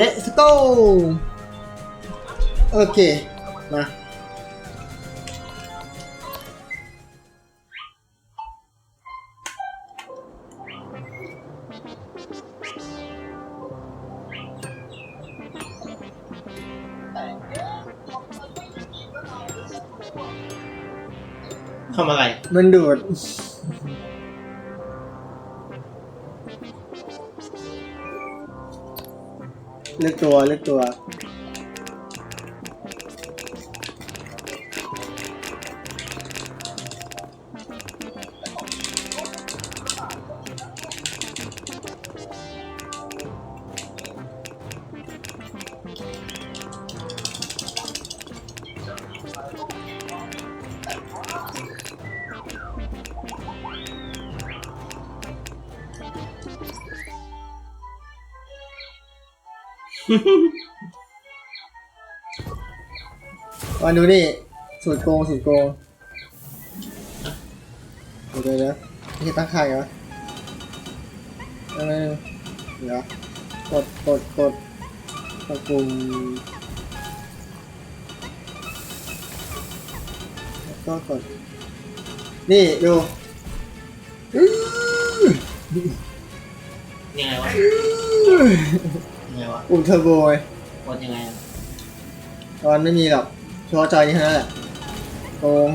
let's go โอเค มาทำอะไร มันดูด เลือกตัวเลือกตัว มาดูนี่สูตรโกงสูตรโกงเดี๋ยวเดี๋ยวเดี๋ยวนี่ตั้งค่าไงวะเออเดี๋ยวกดกดกดกดปุ่มแล้วก็กดนี่ดูอื้อยังไงวะยัง ไงวะปุ่มเทอร์โบไงกดยังไงอะตอนไม่มีหรอกเฉพาะจอยนี้เท่านั้นแหละโกง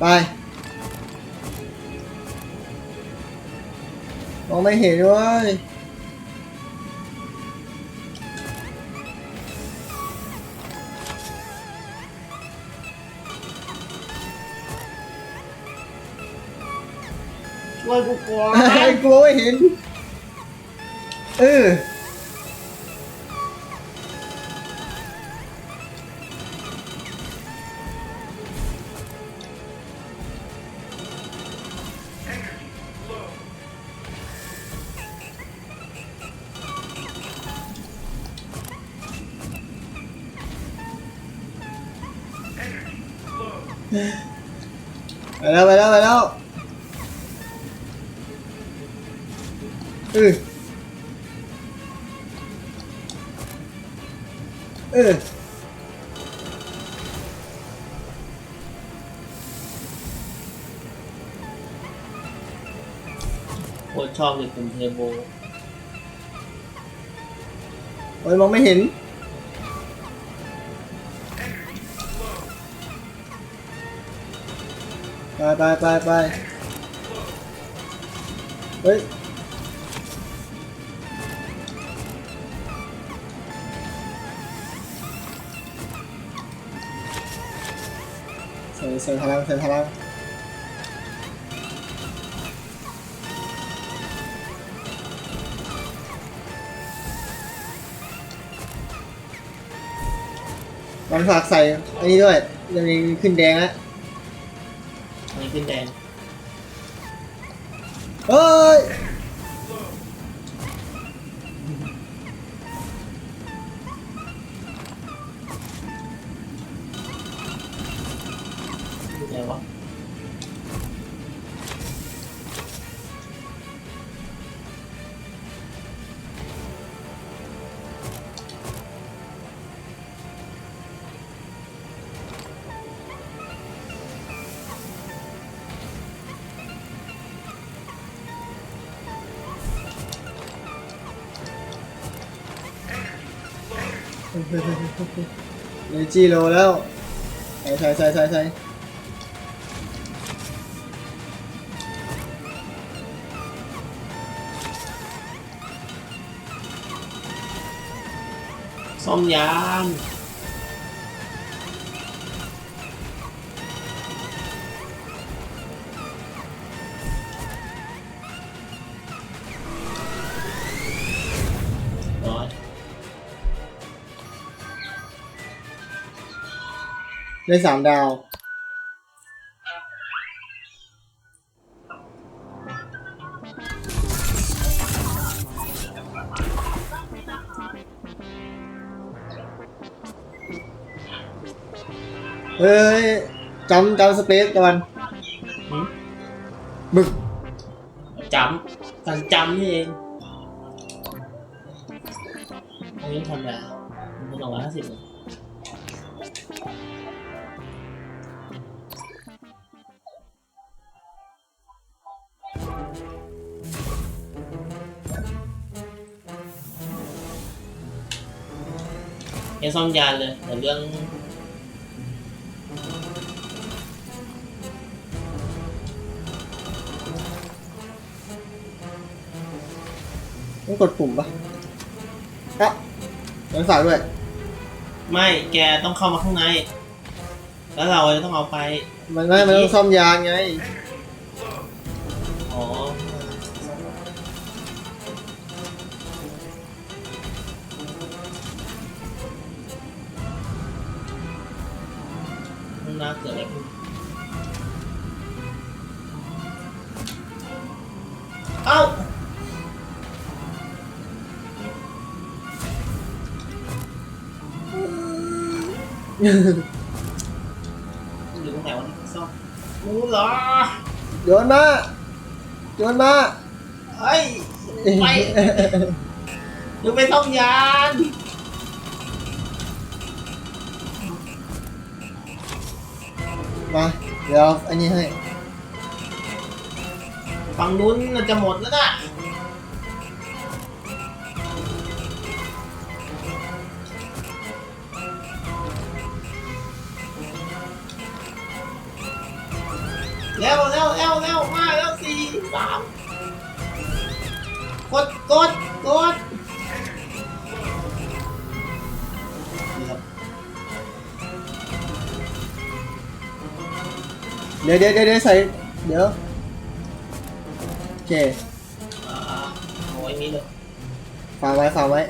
ไปมองไม่เห็นเว้ย ช่วยกูก่อนไอ้กลัวไม่เห็น เออ เออ เออ โคตรชอบเลยปุ่มเทโบโอ้ยมองไม่เห็น ไปไปไปไปเฮ้ย ใส่ใส่พลังใส่พลังมันฝากใส่อันนี้ด้วยยังมีขึ้นแดงแล้วอันนี้ขึ้นแดงเฮ้ย เลยจีโรแล้วใส่ใส่ใส่ใส่ใส่ซ่อมยาน ได้สามดาวหเฮ้ยจำจำสเปซก่อนหืมบึกจำการจำนี่เองอันนี้ทำอะไรมันสองร้อยห้าสิบ ยยังซ่อมยานเลยแต่เรื่องต้องกดปุ่มปะอะยังฝากด้วย ไม่แกต้องเข้ามาข้างใน แล้วเราจะต้องเอาไป มันไม่มันต้องซ่อมยานไง น้าเกิดอะไรขึ้นเอ้าอยู่ตรงไหนวะที่ซ่อมรู้เหรอโยนมาโยนมาเฮ้ยไปเดี๋ยวไปซ่อมยาน มา เดี๋ยวอันนี้ให้ ฝั่งนู้นน่าจะหมดแล้วนะ ดี๋ยวเดี๋ยวเดี๋ยวเดี๋ยวเดี๋ยวใส่เดี๋ยวโอเคอ่าโอ้ยมีเลยฝากไว้ฝากไว้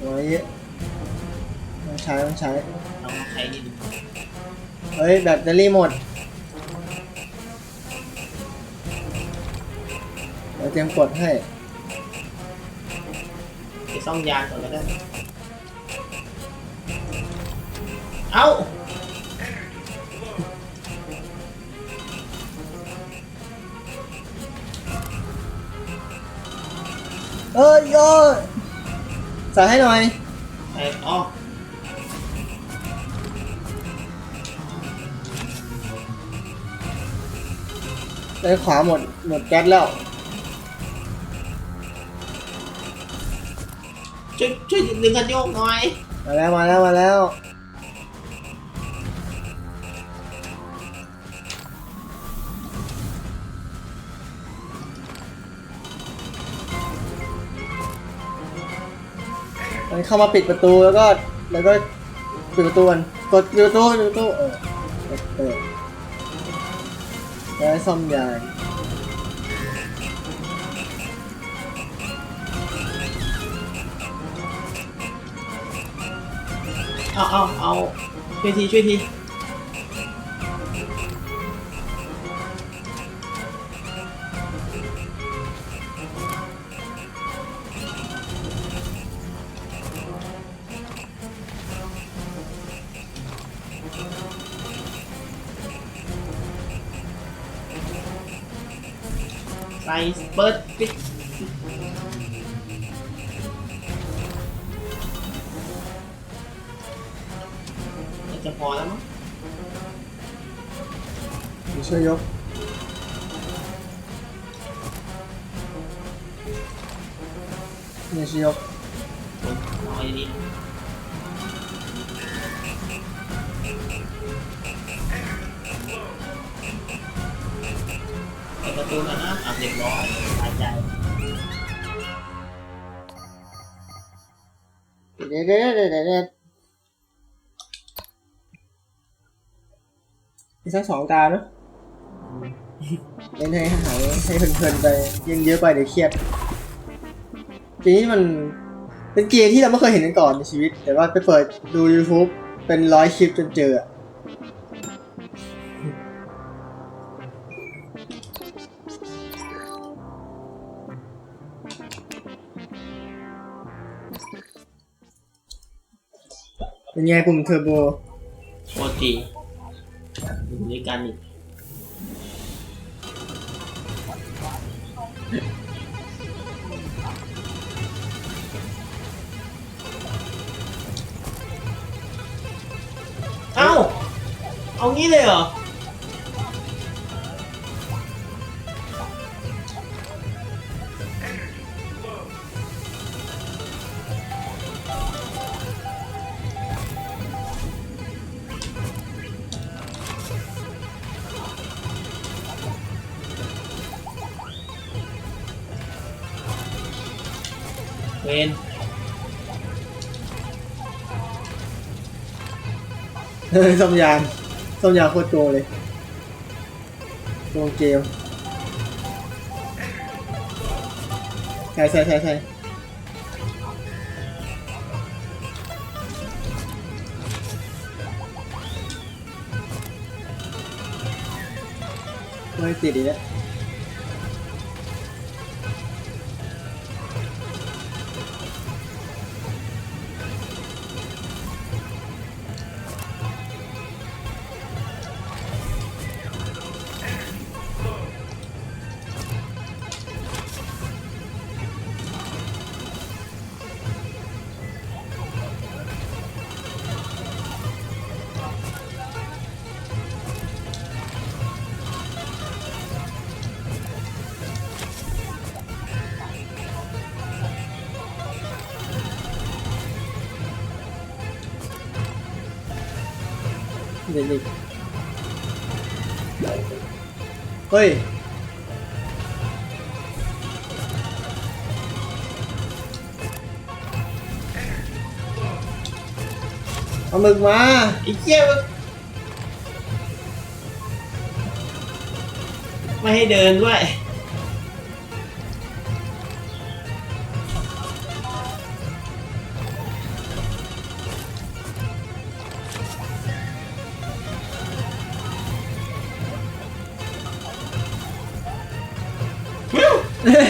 ฝากไว้เยอะต้องใช้ต้องใช้เอามาใช้ดีเฮ้ยแบตเตอรี่หมดเดี๋ยวเตรียมกดให้ไปซ่อมยานก่อนก็ได้เอ้า เอ้ยโอ้ยใส่ให้หน่อย ไอ้อ๋อไปขวาหมด หมดแก๊สแล้ว ช่วยช่วยดึงกันโยกหน่อย มาแล้วมาแล้วมาแล้ว มันเข้ามาปิดประตูแล้วก็แล้วก็ปิดประตูมันกดปิดประตูปิดประตูเออเออแล้วซ่อมยางเอาเอาเอาช่วยทีช่วยที เปิดปิดจะพอแล้วมั้งเดี๋ยวช่วยยกเนี่ยช่วยยกเอาอย่างนี้ ปิดประตูแล้วนะอะเรียบร้อยหายใจเดี๋ยวเดี๋ยวเดี๋ยวเดี๋ยวเดี๋ยวมีสักสองตาเนอะเล่นให้หายให้เพลินๆไปยังเยอะไปเดี๋ยวเครียดเกมนี้มันเป็นเกมที่เราไม่เคยเห็นกันก่อนในชีวิต แต่ว่าไปเปิดดู YouTube เป็นร้อยคลิปจนเจอ เป็นไงกลุ่มเทอร์โบโอจีอยู่ด้วยกันอีกเอ้า เอางี้เลยเหรอ เวนเฮ้ยสมยางส้มยางโคตรโกงเลยโกงเกมใช่ใช่ใช่ใช่ไม่ติดอีกแล้ว เด็กอีกเฮ้ย เอาหมึกมาไอ้เจี๊ยบไม่ให้เดินด้วย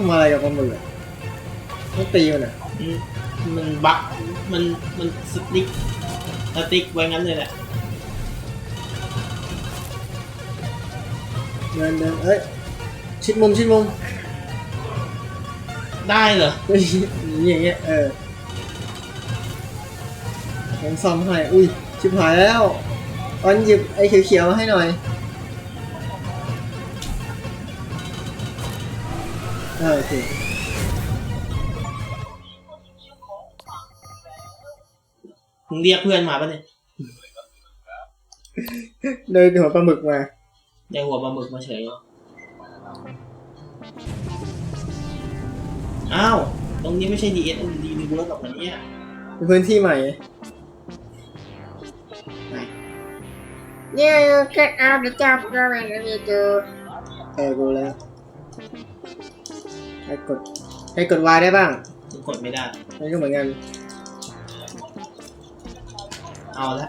ทำอะไรกับปลาหมึกอะต้องตีมันอะอืมมันบักมันมันสติ๊กสติ๊กไว้งั้นเลยแหละเดินเดินเอ้ยชิดมุมชิดมุมได้เหรอเฮ้ยอย่างเงี้ยเออยังซ่อมให้อุ้ยชิบหายแล้วออนหยิบไอ้เขียวๆมาให้หน่อย เออโอเคมึงเรียกเพื่อนมาปะเนี่ยเดินหัวปลาหมึกมาได้หัวปลาหมึกมาเฉยเหรออ้าว ตรงนี้ไม่ใช่ DS ดีนิเวิร์สหรอกนะเนี่ยเป็นพื้นที่ใหม่ Yeah, you get out the job going and you do. เออกูแล้ว ให้กดให้กด Y ได้บ้างถึงกดไม่ได้นี่ก็เหมือนกัน เอาละ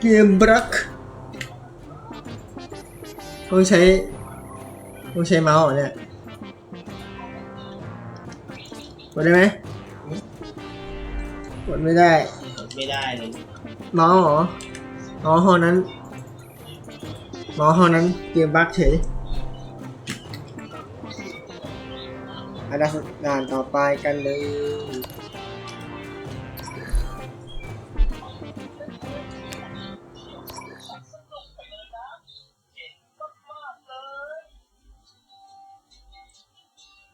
เกมบล็อกต้องใช้ต้องใช้เมาส์เหรอเนี่ยกดได้ไหมกดไม่ได้ กดไม่ได้เลย เมาส์เหรอ อ๋อห้องนั้น เมาส์ห้องนั้นเกมบั๊กเฉยอันดับด่านต่อไปกันเลย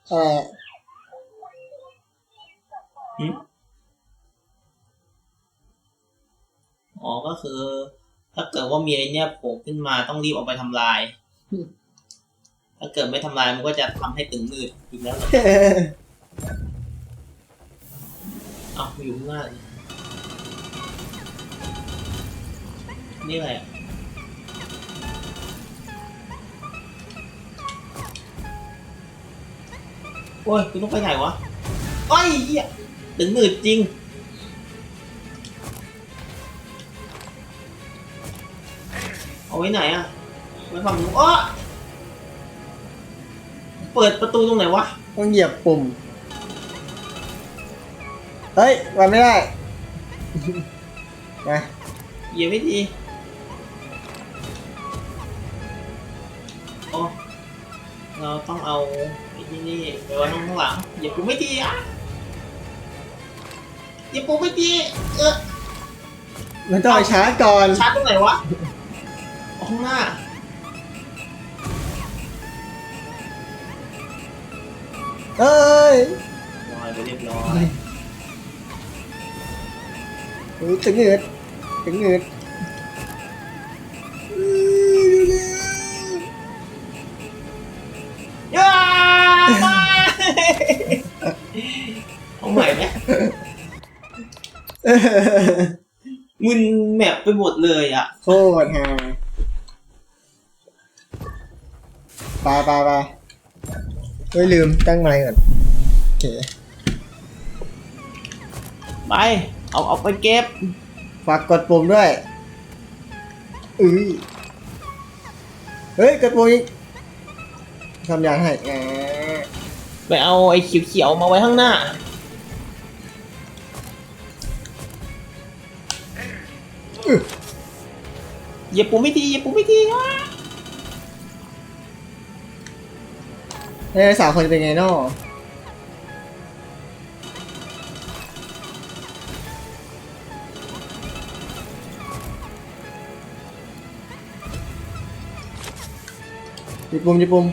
เออหึอ๋อก็คือ ถ้าเกิดว่ามีไอเนี่ยโผล่ขึ้นมาต้องรีบเอาไปทำลาย ถ้าเกิดไม่ทำลายมันก็จะทำให้ตึงมืดอีกแล้วเหรอเอ้าอยู่ข้างหน้าเลยนี่อะไรอะโอ้ยคุณต้องไปไหนวะไอ้ยเหี้ยตึงมืดจริง เอาไว้ไหนอะไว้ฝั่งนู้นอ้อเปิดประตูตรงไหนวะ ต้องเหยียบปุ่ม เฮ้ยวันไม่ได้ มาเหยียบไม่ดีโอ้เราต้องเอาไอ้ที่นี่ไปไว้ข้างหลังเหยียบปูไม่ดีอะเหยียบปูไม่ดี เออมันต้องไปชาร์จก่อนชาร์จตรงไหนวะเอา ข้างหน้า เอ้ยลอยไปเรียบร้อยโอ้ยถึงเงืดถึงเงืดย่ามาเอาใหม่ไหมเออมึนแมปไปหมดเลยอะ โคตรฮา ไปไปไปเฮ้ยลืมตั้งไมค์ก่อนโอเคไป เอาเอาไปเก็บ ฝากกดปุ่มด้วยอือเฮ้ยกดปุ่มอีกทำยางให้อ่าไปเอาไอ้เขียวๆมาไว้ข้างหน้า เหยียบปุ่มไม่ดีเหยียบปุ่มไม่ดีอะ เฮ้ยสาวคนเป็นไงนอหยิบปุ่มหยิบปุ่ม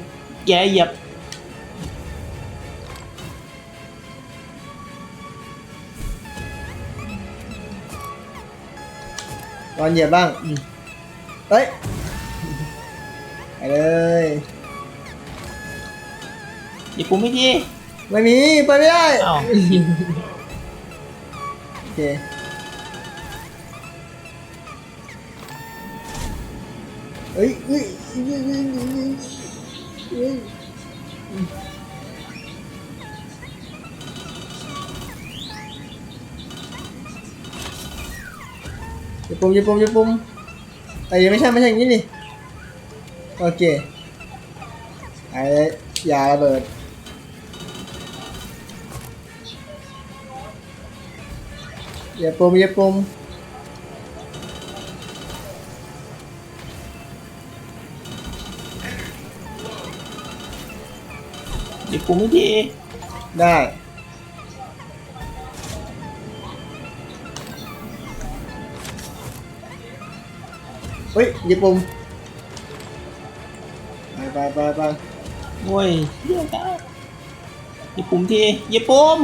แกเหยียบตอนเหยียบบ้างอืมเฮ้ย ไปเลย เหยียบปุ่มไม่ดีไม่มีไปไม่ได้อ้าวโอเคเฮ้ยเฮ้ยเฮ้ยเฮ้ยเฮ้ยเฮ้ยอย่าปุ่มอย่าปุ่มอย่าปุ่มไอ้ยไม่ใช่ไม่ใช่อย่างนี้นี่โอเคไอ้ยาระเบิด อย่าปุ่มอย่าปุ่มเหยียบปุ่มไม่ดีได้เฮ้ยอย่าปุ่มไปไปไปไปโอ้ยเหี้ยจ้าเหยียบปุ่มทีเหยียบปุ่ม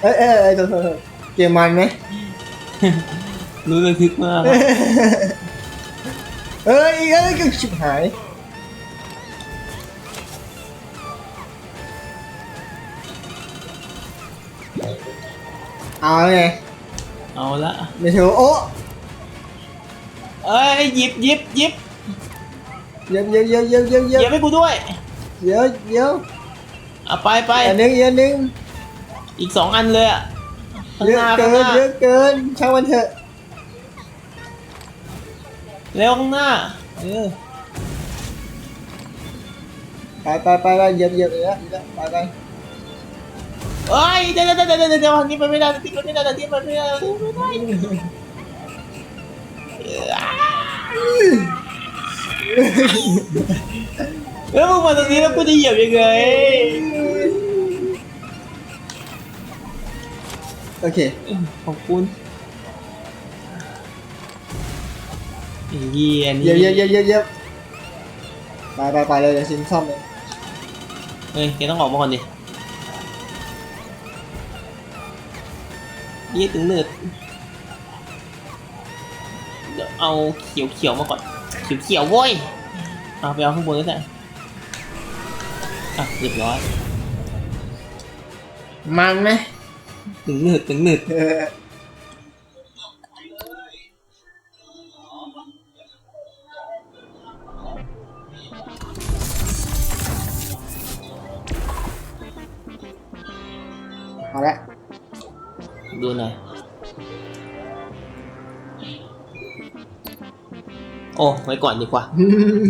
เอ้ยเอ้ยเอ้ยโทษโทษโทษเกมมันไหมรู้ระทึกมากเอ้ยเอ้ยก็ชิบหาย เอาไงเอาละไม่ถือว่าโอ้เอ้ยหยิบหยิบหยิบเยอะเยอะเยอะเยอะเยอะเหเยยียอะบให้กูด้วย เยอะเยอะ เอาไปไปอันหนึงอันหนึงอีกสองอันเลยอะข้างเยหอะน้าเกิข้างหน้านเยอะเกินช่างมันเถอะเร็วข้างหน้าเออไปไปไปไปเหยียบเหยียบเหยียบเหยียบไปไปเอ้ยเดี๋ยวเดี๋ยวเดี๋ยวเดี๋ยวเดี๋ยวทางนี้ไปไม่ได้ทางนี้ไปไม่ได้ทางนี้ไปไม่ได้ทางนี้ไปไม่ได้ แล้วมึงมาตรงนี้แล้วกูจะเหยียบยังไง โอเค ขอบคุณไอ้เหี้ยเหยีนี่ยบเหยียบเหยียบเหยียบเหยียบไปไปไปเลยเดี๋ยวชิมซ่อมเลยเฮ้ยแกต้องออกมาก่อนดิยี่ถึงเนืดเดี๋ยวเอาเขียวเขียวๆมาก่อนเขียวเขียวๆโว้ยเอาไปเอาข้างบนก็ได้ อะเรียบร้อยมันไหมตึงหนืดตึงหนืดเออเอาละดูหน่อยโอ้ไว้ก่อนดีกว่าอืม